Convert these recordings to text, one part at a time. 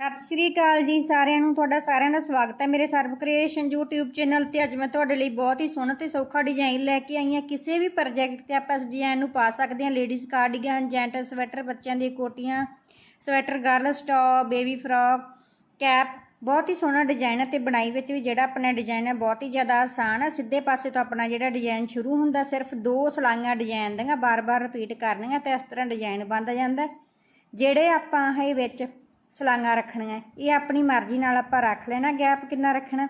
ਸਤਿ ਸ਼੍ਰੀ ਅਕਾਲ ਜੀ ਸਾਰਿਆਂ ਨੂੰ, ਤੁਹਾਡਾ ਸਾਰਿਆਂ ਦਾ ਸਵਾਗਤ ਹੈ ਮੇਰੇ ਸਰਵ ਕ੍ਰੀਏਸ਼ਨ YouTube ਚੈਨਲ ਤੇ। ਅੱਜ ਮੈਂ ਤੁਹਾਡੇ ਲਈ ਬਹੁਤ ਹੀ ਸੋਹਣਾ ਤੇ ਸੌਖਾ ਡਿਜ਼ਾਈਨ ਲੈ ਕੇ ਆਈ ਹਾਂ। ਕਿਸੇ ਵੀ ਪ੍ਰੋਜੈਕਟ ਤੇ ਆਪਾਂ ਇਸ ਡਿਜ਼ਾਈਨ ਨੂੰ ਪਾ ਸਕਦੇ ਹਾਂ। ਲੇਡੀਜ਼ ਕਾਰਡੀਗਨ ਜੈਂਟ ਸਵੈਟਰ ਬੱਚਿਆਂ ਦੀਆਂ ਕੋਟੀਆਂ sweater girls stop baby frock cap ਬਹੁਤ ਹੀ ਸੋਹਣਾ ਡਿਜ਼ਾਈਨ ਹੈ ਤੇ ਬਣਾਈ ਵਿੱਚ ਵੀ ਜਿਹੜਾ ਆਪਣਾ ਡਿਜ਼ਾਈਨ ਹੈ ਬਹੁਤ ਹੀ ਜ਼ਿਆਦਾ ਆਸਾਨ ਹੈ। ਸਿੱਧੇ ਪਾਸੇ ਤੋਂ ਆਪਣਾ ਜਿਹੜਾ ਡਿਜ਼ਾਈਨ ਸ਼ੁਰੂ ਹੁੰਦਾ, ਸਿਰਫ ਦੋ ਸਲਾਈਆਂ ਡਿਜ਼ਾਈਨ ਦੀਆਂ, ਬਾਰ-ਬਾਰ ਰਿਪੀਟ ਕਰਨੀਆਂ ਤੇ ਇਸ ਤਰ੍ਹਾਂ ਡਿਜ਼ਾਈਨ ਬਣਦਾ ਜਾਂਦਾ ਜਿਹੜੇ ਆਪਾਂ ਇਹ ਵਿੱਚ ਸਲਾਈਆਂ ਰੱਖਣੀਆਂ ਇਹ ਆਪਣੀ ਮਰਜ਼ੀ ਨਾਲ ਆਪਾਂ ਰੱਖ ਲੈਣਾ, ਗੈਪ ਕਿੰਨਾ ਰੱਖਣਾ?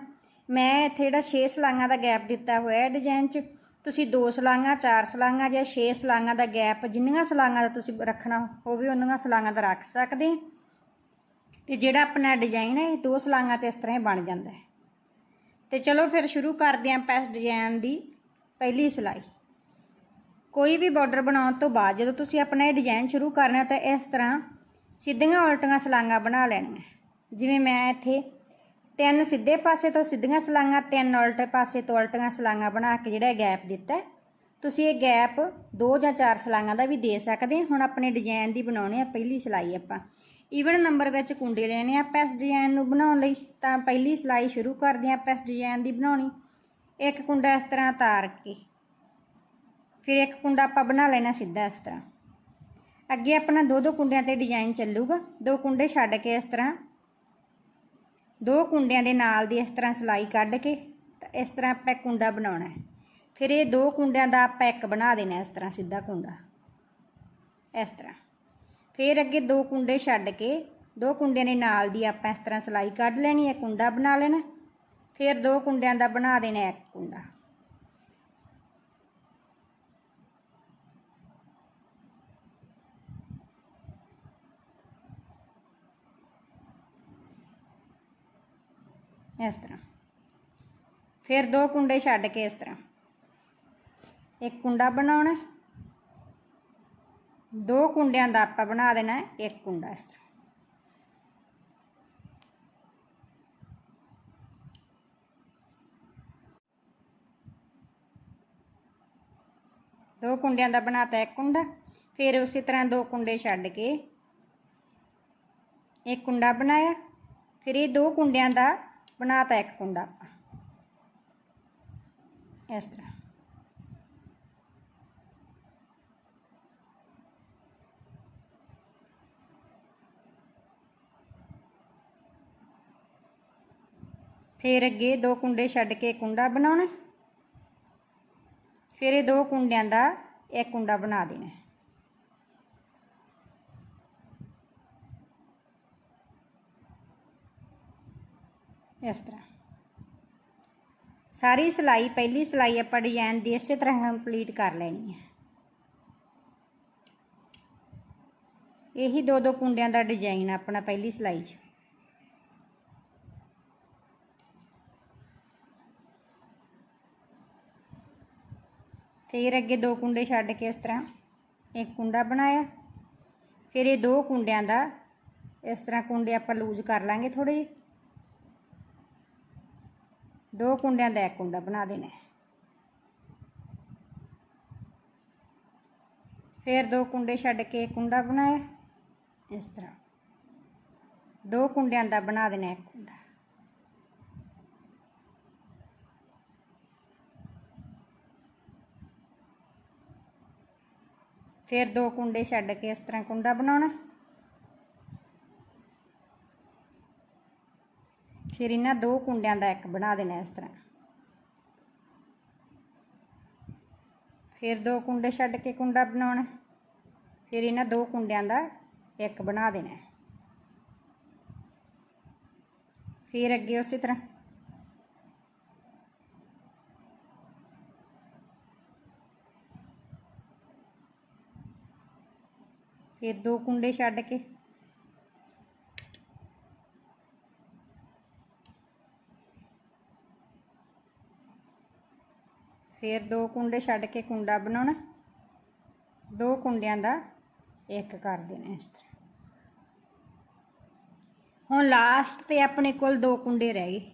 ਮੈਂ ਇੱਥੇ ਜਿਹੜਾ 6 ਸਲਾਈਆਂ ਦਾ ਗੈਪ ਦਿੱਤਾ ਹੋਇਆ ਹੈ ਡਿਜ਼ਾਈਨ 'ਚ, ਤੁਸੀਂ ਦੋ ਸਲਾਈਆਂ ਚਾਰ ਸਲਾਈਆਂ ਜਾਂ 6 ਸਲਾਈਆਂ ਦਾ ਗੈਪ, ਜਿੰਨੀਆਂ ਸਲਾਈਆਂ ਦਾ ਤੁਸੀਂ ਰੱਖਣਾ ਹੋਵੇ ਉਹਨਾਂ ਸਲਾਈਆਂ ਦਾ ਰੱਖ ਸਕਦੇ ਹਾਂ। ਤੇ ਜਿਹੜਾ ਆਪਣਾ ਡਿਜ਼ਾਈਨ ਹੈ, ਇਹ ਦੋ ਸਲਾਈਆਂ 'ਚ ਇਸ ਤਰ੍ਹਾਂ ਹੀ ਬਣ ਜਾਂਦਾ ਹੈ। ਤੇ ਚਲੋ ਫਿਰ ਸ਼ੁਰੂ ਕਰਦੇ ਹਾਂ ਆਪਾਂ ਇਸ ਡਿਜ਼ਾਈਨ ਦੀ ਪਹਿਲੀ ਸਿਲਾਈ। ਕੋਈ ਵੀ ਬਾਰਡਰ ਬਣਾਉਣ ਤੋਂ ਬਾਅਦ ਜਦੋਂ ਤੁਸੀਂ ਆਪਣਾ ਇਹ ਡਿਜ਼ਾਈਨ ਸ਼ੁਰੂ ਕਰਨਾ ਤਾਂ ਇਸ ਤਰ੍ਹਾਂ ਸਿੱਧੀਆਂ ਉਲਟੀਆਂ ਸਲਾਈਆਂ ਬਣਾ ਲੈਣੀਆਂ। ਜਿਵੇਂ ਮੈਂ ਇੱਥੇ ਤਿੰਨ ਸਿੱਧੇ ਪਾਸੇ ਤੋਂ ਸਿੱਧੀਆਂ ਸਲਾਈਆਂ ਤਿੰਨ ਉਲਟੇ ਪਾਸੇ ਤੋਂ ਉਲਟੀਆਂ ਸਲਾਈਆਂ ਬਣਾ ਕੇ ਜਿਹੜਾ ਗੈਪ ਦਿੱਤਾ ਤੁਸੀਂ ਇਹ ਗੈਪ ਦੋ ਜਾਂ ਚਾਰ ਸਲਾਈਆਂ ਦਾ ਵੀ ਦੇ ਸਕਦੇ ਹੁਣ ਆਪਣੇ ਡਿਜ਼ਾਈਨ ਦੀ ਬਣਾਉਣੀ ਆ, ਪਹਿਲੀ ਸਿਲਾਈ ਆਪਾਂ। ਈਵਨ ਨੰਬਰ ਵਿੱਚ ਕੁੰਡੇ ਲੈਣੇ ਆ ਆਪਾਂ ਇਸ ਡਿਜ਼ਾਈਨ ਨੂੰ ਬਣਾਉਣ ਲਈ, ਤਾਂ ਪਹਿਲੀ ਸਿਲਾਈ ਸ਼ੁਰੂ ਕਰਦੇ ਹਾਂ ਆਪਾਂ ਇਸ ਡਿਜ਼ਾਈਨ ਦੀ ਬਣਾਉਣੀ। ਇੱਕ ਕੁੰਡਾ ਇਸ ਤਰ੍ਹਾਂ ਤਾਰ ਕੇ, ਫਿਰ ਇੱਕ ਕੁੰਡਾ ਆਪਾਂ ਬਣਾ ਲੈਣਾ ਸਿੱਧਾ ਇਸ ਤਰ੍ਹਾਂ। ਅੱਗੇ ਆਪਣਾ ਦੋ ਦੋ ਕੁੰਡਿਆਂ ਤੇ ਡਿਜ਼ਾਈਨ ਚੱਲੂਗਾ। ਦੋ ਕੁੰਡੇ ਛੱਡ ਕੇ ਇਸ ਤਰ੍ਹਾਂ, ਦੋ ਕੁੰਡਿਆਂ ਦੇ ਨਾਲ ਦੀ ਇਸ ਤਰ੍ਹਾਂ ਸਿਲਾਈ ਕੱਢ ਕੇ ਤਾਂ ਇਸ ਤਰ੍ਹਾਂ ਆਪਾਂ ਕੁੰਡਾ ਬਣਾਉਣਾ ਹੈ। ਫਿਰ ਇਹ ਦੋ ਕੁੰਡਿਆਂ ਦਾ ਆਪਾਂ ਇੱਕ ਬਣਾ ਦੇਣਾ ਇਸ ਤਰ੍ਹਾਂ ਸਿੱਧਾ ਕੁੰਡਾ। ਇਸ ਤਰ੍ਹਾਂ। ਫਿਰ ਅੱਗੇ ਦੋ ਕੁੰਡੇ ਛੱਡ ਕੇ, ਦੋ ਕੁੰਡਿਆਂ ਦੇ ਨਾਲ ਦੀ ਆਪਾਂ ਇਸ ਤਰ੍ਹਾਂ ਸਿਲਾਈ ਕੱਢ ਲੈਣੀ ਹੈ, ਕੁੰਡਾ ਬਣਾ ਲੈਣਾ ਫਿਰ ਦੋ ਕੁੰਡਿਆਂ ਦਾ ਬਣਾ ਦੇਣਾ ਇੱਕ ਕੁੰਡਾ। ਇਸ ਤਰ੍ਹਾਂ। ਫਿਰ ਦੋ ਕੁੰਡੇ ਛੱਡ ਕੇ ਇਸ ਤਰ੍ਹਾਂ। ਇੱਕ ਕੁੰਡਾ ਬਣਾਉਣਾ, ਦੋ ਕੁੰਡਿਆਂ ਦਾ ਆਪਾਂ ਬਣਾ ਦੇਣਾ, ਇੱਕ ਕੁੰਡਾ ਇਸ ਤਰ੍ਹਾਂ। ਦੋ ਕੁੰਡਿਆਂ ਦਾ ਬਣਾਤਾ ਇੱਕ ਕੁੰਡਾ, ਫਿਰ ਉਸੇ ਤਰ੍ਹਾਂ ਦੋ ਕੁੰਡੇ ਛੱਡ ਕੇ ਇੱਕ ਕੁੰਡਾ ਬਣਾਇਆ। ਫਿਰ ਇਹ ਦੋ ਕੁੰਡਿਆਂ ਦਾ ਬਣਾਤਾ ਇੱਕ ਕੁੰਡਾ। ਆਪਾਂ ਇਸ ਤਰ੍ਹਾਂ। ਫਿਰ ਅੱਗੇ ਦੋ ਕੁੰਡੇ ਛੱਡ ਕੇ ਕੁੰਡਾ ਬਣਾਉਣਾ। ਫਿਰ ਇਹ ਦੋ ਕੁੰਡਿਆਂ ਦਾ ਇੱਕ ਕੁੰਡਾ ਬਣਾ ਦੇਣਾ। ਇਸ ਤਰ੍ਹਾਂ। ਸਾਰੀ ਸਿਲਾਈ, ਪਹਿਲੀ ਸਿਲਾਈ ਆਪਾਂ ਡਿਜ਼ਾਈਨ ਦੀ ਇਸੇ ਤਰ੍ਹਾਂ ਕੰਪਲੀਟ ਕਰ ਲੈਣੀ ਹੈ। ਇਹੀ ਦੋ ਦੋ ਕੁੰਡਿਆਂ ਦਾ ਡਿਜ਼ਾਈਨ ਆਪਣਾ ਪਹਿਲੀ ਸਿਲਾਈ 'ਚ। ਫਿਰ ਅੱਗੇ ਦੋ ਕੁੰਡੇ ਛੱਡ ਕੇ ਇਸ ਤਰ੍ਹਾਂ ਇੱਕ ਕੁੰਡਾ ਬਣਾਇਆ। ਫਿਰ ਇਹ ਦੋ ਕੁੰਡਿਆਂ ਦਾ ਇਸ ਤਰ੍ਹਾਂ ਕੁੰਡੇ ਆਪਾਂ ਲੂਜ਼ ਕਰ ਲਾਂਗੇ ਥੋੜੇ ਜਿਹੇ। ਦੋ ਕੁੰਡਿਆਂ ਦਾ ਇੱਕ ਕੁੰਡਾ ਬਣਾ ਦੇਣਾ ਹੈ। ਫਿਰ ਦੋ ਕੁੰਡੇ ਛੱਡ ਕੇ ਇੱਕ ਕੁੰਡਾ ਬਣਾਇਆ। ਇਸ ਤਰ੍ਹਾਂ ਦੋ ਕੁੰਡਿਆਂ ਦਾ ਬਣਾ ਦੇਣਾ ਇੱਕ ਕੁੰਡਾ। ਫਿਰ ਦੋ ਕੁੰਡੇ ਛੱਡ ਕੇ ਇਸ ਤਰ੍ਹਾਂ ਕੁੰਡਾ ਬਣਾਉਣਾ ਫਿਰ ਇਹਨਾਂ ਦੋ ਕੁੰਡਿਆਂ ਦਾ ਇੱਕ ਬਣਾ ਦੇਣਾ ਇਸ ਤਰ੍ਹਾਂ। ਫਿਰ ਦੋ ਕੁੰਡੇ ਛੱਡ ਕੇ ਕੁੰਡਾ ਬਣਾਉਣਾ। ਫਿਰ ਇਹਨਾਂ ਦੋ ਕੁੰਡਿਆਂ ਦਾ ਇੱਕ ਬਣਾ ਦੇਣਾ। ਫਿਰ ਅੱਗੇ ਉਸੇ ਤਰ੍ਹਾਂ। ਫਿਰ ਦੋ ਕੁੰਡੇ ਛੱਡ ਕੇ ਫਿਰ ਦੋ ਕੁੰਡੇ ਛੱਡ ਕੇ ਕੁੰਡਾ ਬਣਾਉਣਾ। ਦੋ ਕੁੰਡਿਆਂ ਦਾ ਇੱਕ ਕਰ ਦੇਣਾ ਇਸ ਤਰ੍ਹਾਂ। ਹੁਣ ਲਾਸਟ ਤੇ ਆਪਣੇ ਕੋਲ ਦੋ ਕੁੰਡੇ ਰਹਿ ਗਏ।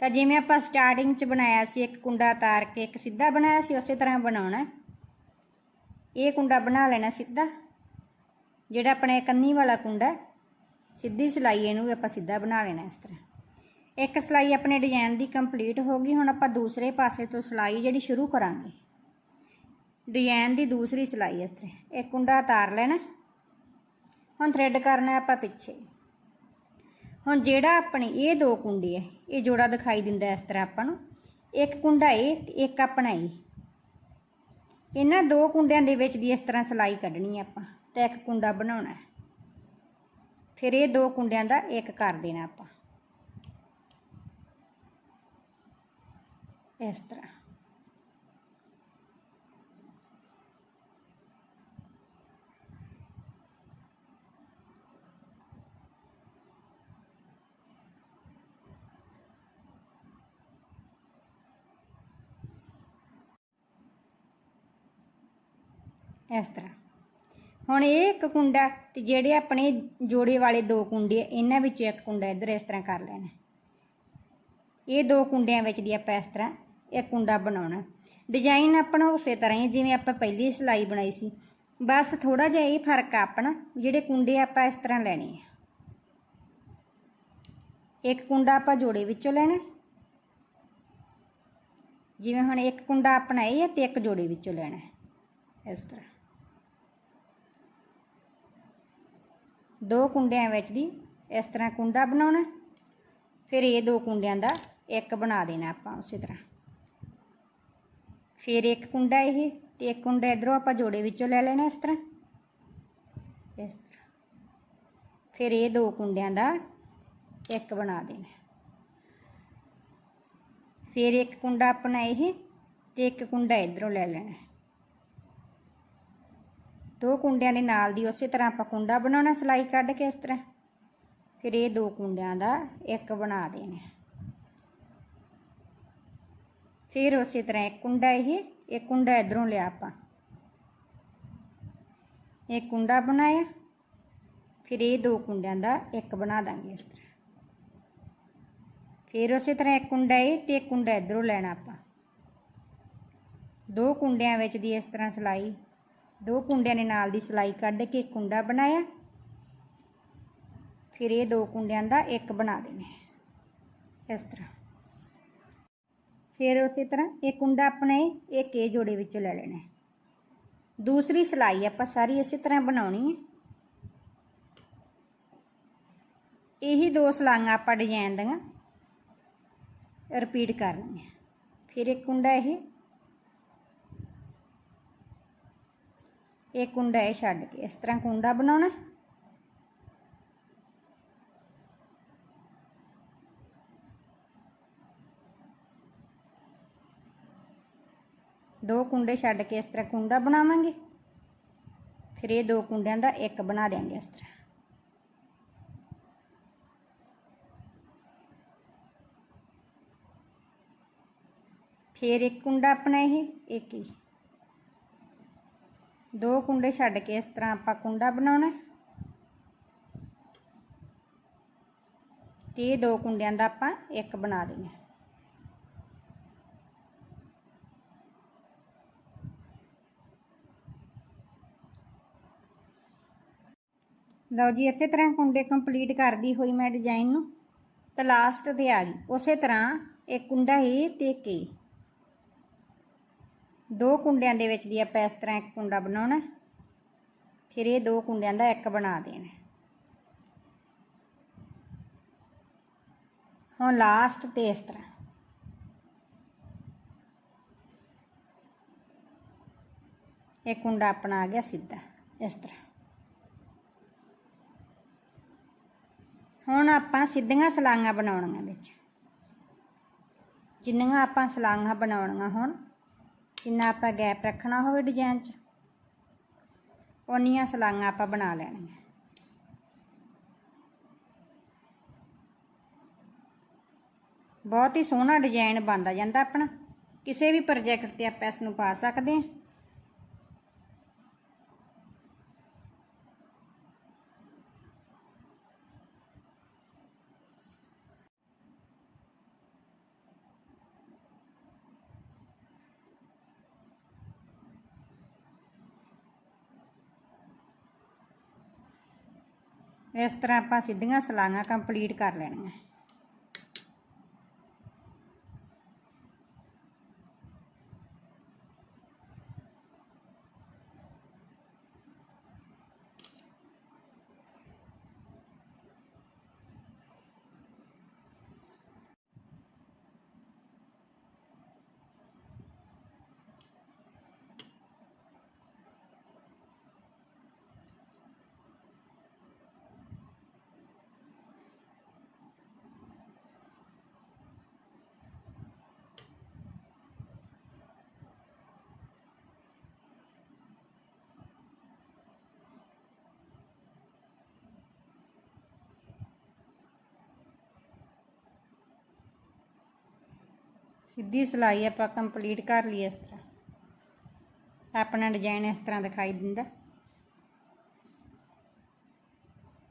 ਤਾਂ ਜਿਵੇਂ ਆਪਾਂ ਸਟਾਰਟਿੰਗ 'ਚ ਬਣਾਇਆ ਸੀ, ਇੱਕ ਕੁੰਡਾ ਤਾਰ ਕੇ ਇੱਕ ਸਿੱਧਾ ਬਣਾਇਆ ਸੀ, ਉਸੇ ਤਰ੍ਹਾਂ ਬਣਾਉਣਾ। ਇਹ ਕੁੰਡਾ ਬਣਾ ਲੈਣਾ ਸਿੱਧਾ। ਜਿਹੜਾ ਆਪਣੇ ਕੰਨੀ ਵਾਲਾ ਕੁੰਡਾ, ਸਿੱਧੀ ਸਿਲਾਈ ਇਹਨੂੰ ਵੀ ਆਪਾਂ ਸਿੱਧਾ ਬਣਾ ਲੈਣਾ ਇਸ ਤਰ੍ਹਾਂ। ਇੱਕ ਸਿਲਾਈ ਆਪਣੇ ਡਿਜ਼ਾਈਨ ਦੀ ਕੰਪਲੀਟ ਹੋ ਗਈ, ਹੁਣ ਆਪਾਂ ਦੂਸਰੇ ਪਾਸੇ ਤੋਂ ਸਿਲਾਈ ਜਿਹੜੀ ਸ਼ੁਰੂ ਕਰਾਂਗੇ। ਡਿਜ਼ਾਈਨ ਦੀ ਦੂਸਰੀ ਸਿਲਾਈ ਇਸ ਤਰ੍ਹਾਂ ਇੱਕ ਕੁੰਡਾ ਉਤਾਰ ਲੈਣਾ। ਹੁਣ ਥ੍ਰੈਡ ਕਰਨਾ ਆਪਾਂ ਪਿੱਛੇ। ਹੁਣ ਜਿਹੜਾ ਆਪਣੇ ਇਹ ਦੋ ਕੁੰਡੇ ਹੈ, ਇਹ ਜੋੜਾ ਦਿਖਾਈ ਦਿੰਦਾ ਇਸ ਤਰ੍ਹਾਂ ਆਪਾਂ ਨੂੰ। ਇੱਕ ਕੁੰਡਾ ਇਹ ਤੇ ਇੱਕ ਆਪਣਾ ਇਹ। ਇਹਨਾਂ ਦੋ ਕੁੰਡਿਆਂ ਦੇ ਵਿੱਚ ਦੀ ਇਸ ਤਰ੍ਹਾਂ ਸਿਲਾਈ ਕੱਢਣੀ ਆਪਾਂ ਤੇ ਇੱਕ ਕੁੰਡਾ ਬਣਾਉਣਾ ਫਿਰ ਇਹ ਦੋ ਕੁੰਡਿਆਂ ਦਾ ਇੱਕ ਕਰ ਦੇਣਾ ਆਪਾਂ। ਇਸ ਤਰ੍ਹਾਂ ਇਸ ਤਰ੍ਹਾਂ ਹੁਣ ਇਹ ਇੱਕ ਕੁੰਡਾ ਤੇ ਜਿਹੜੇ ਆਪਣੇ ਜੋੜੇ ਵਾਲੇ ਦੋ ਕੁੰਡੇ ਆ, ਇਹਨਾਂ ਵਿੱਚੋਂ ਇੱਕ ਕੁੰਡਾ ਇੱਧਰ ਇਸ ਤਰ੍ਹਾਂ ਕਰ ਲੈਣਾ ਇਹ ਦੋ ਕੁੰਡਿਆਂ ਵਿੱਚ ਦੀ ਆਪਾਂ ਇਸ ਤਰ੍ਹਾਂ ਇਹ ਕੁੰਡਾ ਬਣਾਉਣਾ। ਡਿਜ਼ਾਈਨ ਆਪਣਾ ਉਸੇ ਤਰ੍ਹਾਂ ਹੀ, ਜਿਵੇਂ ਆਪਾਂ ਪਹਿਲੀ ਸਿਲਾਈ ਬਣਾਈ ਸੀ। ਬਸ ਥੋੜਾ ਜਿਹਾ ਇਹ ਫ਼ਰਕ ਆ ਆਪਣਾ, ਜਿਹੜੇ ਕੁੰਡੇ ਆਪਾਂ ਇਸ ਤਰ੍ਹਾਂ ਲੈਣੇ ਆ। ਇੱਕ ਕੁੰਡਾ ਆਪਾਂ ਜੋੜੇ ਵਿੱਚੋਂ ਲੈਣਾ। ਜਿਵੇਂ ਹੁਣ ਇੱਕ ਕੁੰਡਾ ਆਪਣਾ ਇਹ ਹੈ ਤੇ ਇੱਕ ਜੋੜੇ ਵਿੱਚੋਂ ਲੈਣਾ, ਇਸ ਤਰ੍ਹਾਂ। ਦੋ ਕੁੰਡਿਆਂ ਵਿੱਚ ਦੀ ਇਸ ਤਰ੍ਹਾਂ ਕੁੰਡਾ ਬਣਾਉਣਾ। ਫਿਰ ਇਹ ਦੋ ਕੁੰਡਿਆਂ ਦਾ ਇੱਕ ਬਣਾ ਦੇਣਾ ਆਪਾਂ ਉਸੇ ਤਰ੍ਹਾਂ। ਫਿਰ ਇੱਕ ਕੁੰਡਾ ਇਹ ਤੇ ਇੱਕ ਕੁੰਡਾ ਇਧਰੋਂ ਆਪਾਂ ਜੋੜੇ ਵਿੱਚੋਂ ਲੈ ਲੈਣਾ ਇਸ ਤਰ੍ਹਾਂ। ਇਸ ਤਰ੍ਹਾਂ। ਫਿਰ ਇਹ ਦੋ ਕੁੰਡਿਆਂ ਦਾ ਇੱਕ ਬਣਾ ਦੇਣਾ। ਫਿਰ ਇੱਕ ਕੁੰਡਾ ਆਪਣਾ ਇਹ ਤੇ ਇੱਕ ਕੁੰਡਾ ਇਧਰੋਂ ਲੈ ਲੈਣਾ। ਦੋ ਕੁੰਡਿਆਂ ਦੇ ਨਾਲ ਦੀ ਉਸੇ ਤਰ੍ਹਾਂ ਆਪਾਂ ਕੁੰਡਾ ਬਣਾਉਣਾ ਸਿਲਾਈ ਕੱਢ ਕੇ ਇਸ ਤਰ੍ਹਾਂ। ਫਿਰ ਇਹ ਦੋ ਕੁੰਡਿਆਂ ਦਾ ਇੱਕ ਬਣਾ ਦੇਣਾ। ਫਿਰ ਉਸੇ ਤਰ੍ਹਾਂ ਇੱਕ ਕੁੰਡਾ ਇਹ, ਇੱਕ ਕੁੰਡਾ ਇਧਰੋਂ ਲਿਆ ਆਪਾਂ। ਇੱਕ ਕੁੰਡਾ ਬਣਾਇਆ, ਫਿਰ ਇਹ ਦੋ ਕੁੰਡਿਆਂ ਦਾ ਇੱਕ ਬਣਾ ਦਾਂਗੇ ਇਸ ਤਰ੍ਹਾਂ। ਫਿਰ ਉਸੇ ਤਰ੍ਹਾਂ ਇੱਕ ਕੁੰਡਾ ਇਹ ਤੇ ਇੱਕ ਕੁੰਡਾ ਇਧਰੋਂ ਲੈਣਾ ਆਪਾਂ। ਦੋ ਕੁੰਡਿਆਂ ਵਿੱਚ ਦੀ ਇਸ ਤਰ੍ਹਾਂ ਸਿਲਾਈ। ਦੋ ਕੁੰਡਿਆਂ ਨੇ ਨਾਲ ਦੀ ਸਿਲਾਈ ਕੱਢ ਕੇ ਇੱਕ ਕੁੰਡਾ ਬਣਾਇਆ। ਫਿਰ ਇਹ ਦੋ ਕੁੰਡਿਆਂ ਦਾ ਇੱਕ ਬਣਾ ਦੇਣਾ ਇਸ ਤਰ੍ਹਾਂ। ਫਿਰ ਉਸੇ ਤਰ੍ਹਾਂ ਇਹ ਕੁੰਡਾ ਆਪਣੇ ਇੱਕ ਇਹ ਜੋੜੇ ਵਿੱਚੋਂ ਲੈ ਲੈਣਾ ਦੂਸਰੀ ਸਿਲਾਈ ਆਪਾਂ ਸਾਰੀ ਇਸੇ ਤਰ੍ਹਾਂ ਬਣਾਉਣੀ ਹੈ। ਇਹੀ ਦੋ ਸਲਾਈਆਂ ਆਪਾਂ ਡਿਜ਼ਾਈਨ ਦੀਆਂ ਰਿਪੀਟ ਕਰਨੀਆਂ ਫਿਰ ਇੱਕ ਕੁੰਡਾ ਇਹ ਇਹ ਕੁੰਡਾ ਇਹ ਛੱਡ ਕੇ ਇਸ ਤਰ੍ਹਾਂ ਕੁੰਡਾ ਬਣਾਉਣਾ ਦੋ ਕੁੰਡੇ ਛੱਡ ਕੇ ਇਸ ਤਰ੍ਹਾਂ ਕੁੰਡਾ ਬਣਾਵਾਂਗੇ। ਫਿਰ ਇਹ ਦੋ ਕੁੰਡਿਆਂ ਦਾ ਇੱਕ ਬਣਾ ਦੇਾਂਗੇ ਇਸ ਤਰ੍ਹਾਂ। ਫਿਰ ਇੱਕ ਕੁੰਡਾ ਆਪਣਾ ਇਹ, ਇੱਕ ਹੀ ਦੋ ਕੁੰਡੇ ਛੱਡ ਕੇ ਇਸ ਤਰ੍ਹਾਂ ਆਪਾਂ ਕੁੰਡਾ ਬਣਾਉਣਾ। ਤੇ ਇਹ ਦੋ ਕੁੰਡਿਆਂ ਦਾ ਆਪਾਂ ਇੱਕ ਬਣਾ ਦੇਣਾ। ਲਓ ਜੀ, ਇਸੇ ਤਰ੍ਹਾਂ ਕੁੰਡੇ ਕੰਪਲੀਟ ਕਰਦੀ ਹੋਈ ਮੈਂ ਡਿਜ਼ਾਈਨ ਨੂੰ। ਤਾਂ ਲਾਸਟ ਤੇ ਆ ਗਈ। ਉਸੇ ਤਰ੍ਹਾਂ ਇੱਕ ਕੁੰਡਾ ਹੀ ਤੇ ਕੇ ਦੋ ਕੁੰਡਿਆਂ ਦੇ ਵਿੱਚ ਦੀ ਆਪਾਂ ਇਸ ਤਰ੍ਹਾਂ ਇੱਕ ਕੁੰਡਾ ਬਣਾਉਣਾ। ਫਿਰ ਇਹ ਦੋ ਕੁੰਡਿਆਂ ਦਾ ਇੱਕ ਬਣਾ ਦੇਣਾ। ਹੁਣ ਲਾਸਟ ਤੇ ਇਸ ਤਰ੍ਹਾਂ। ਇਹ ਕੁੰਡਾ ਆਪਣਾ ਆ ਗਿਆ ਸਿੱਧਾ, ਇਸ ਤਰ੍ਹਾਂ। ਹੁਣ ਆਪਾਂ ਸਿੱਧੀਆਂ ਸਲਾਈਆਂ ਬਣਾਉਣੀਆਂ ਵਿੱਚ। ਜਿੰਨੀਆਂ ਆਪਾਂ ਸਲਾਈਆਂ ਬਣਾਉਣੀਆਂ ਹੁਣ, ਜਿੰਨਾ ਆਪਾਂ ਗੈਪ ਰੱਖਣਾ ਹੋਵੇ ਡਿਜ਼ਾਈਨ 'ਚ, ਉਨੀਆਂ ਸਲਾਈਆਂ ਆਪਾਂ ਬਣਾ ਲੈਣੀਆਂ। ਬਹੁਤ ਹੀ ਸੋਹਣਾ ਡਿਜ਼ਾਈਨ ਬਣਦਾ ਜਾਂਦਾ ਆਪਣਾ। ਕਿਸੇ ਵੀ ਪ੍ਰੋਜੈਕਟ ਤੇ ਆਪਾਂ ਇਸ ਨੂੰ ਪਾ ਸਕਦੇ ਹਾਂ। ਇਸ ਤਰ੍ਹਾਂ ਆਪਾਂ ਸਿੱਧੀਆਂ ਸਲਾਈਆਂ ਕੰਪਲੀਟ ਕਰ ਲੈਣੀਆਂ। ਸਿੱਧੀ ਸਿਲਾਈ ਆਪਾਂ ਕੰਪਲੀਟ ਕਰ ਲਈ ਇਸ ਤਰ੍ਹਾਂ। ਆਪਣਾ ਡਿਜ਼ਾਈਨ ਇਸ ਤਰ੍ਹਾਂ ਦਿਖਾਈ ਦਿੰਦਾ।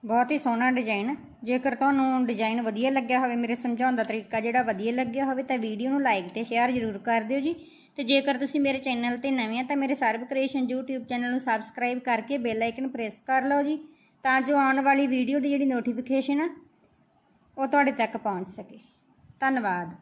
ਬਹੁਤ ਹੀ ਸੋਹਣਾ ਡਿਜ਼ਾਈਨ ਜੇਕਰ ਤੁਹਾਨੂੰ ਡਿਜ਼ਾਈਨ ਵਧੀਆ ਲੱਗਿਆ ਹੋਵੇ, ਮੇਰੇ ਸਮਝਾਉਣ ਦਾ ਤਰੀਕਾ ਜਿਹੜਾ ਵਧੀਆ ਲੱਗਿਆ ਹੋਵੇ, ਤਾਂ ਵੀਡੀਓ ਨੂੰ ਲਾਈਕ ਤੇ ਸ਼ੇਅਰ ਜ਼ਰੂਰ ਕਰ ਦਿਓ ਜੀ। ਤੇ ਜੇਕਰ ਤੁਸੀਂ ਮੇਰੇ ਚੈਨਲ ਤੇ ਨਵੇਂ ਆ, ਤਾਂ ਮੇਰੇ ਸਰਬ ਕ੍ਰੀਏਸ਼ਨ YouTube ਚੈਨਲ ਨੂੰ ਸਬਸਕ੍ਰਾਈਬ ਕਰਕੇ ਬੈਲ ਆਈਕਨ ਪ੍ਰੈਸ ਕਰ ਲਓ ਜੀ, ਤਾਂ ਜੋ ਆਉਣ ਵਾਲੀ ਵੀਡੀਓ ਦੀ ਜਿਹੜੀ ਨੋਟੀਫਿਕੇਸ਼ਨ ਆ, ਉਹ ਤੁਹਾਡੇ ਤੱਕ ਪਹੁੰਚ ਸਕੇ। ਧੰਨਵਾਦ।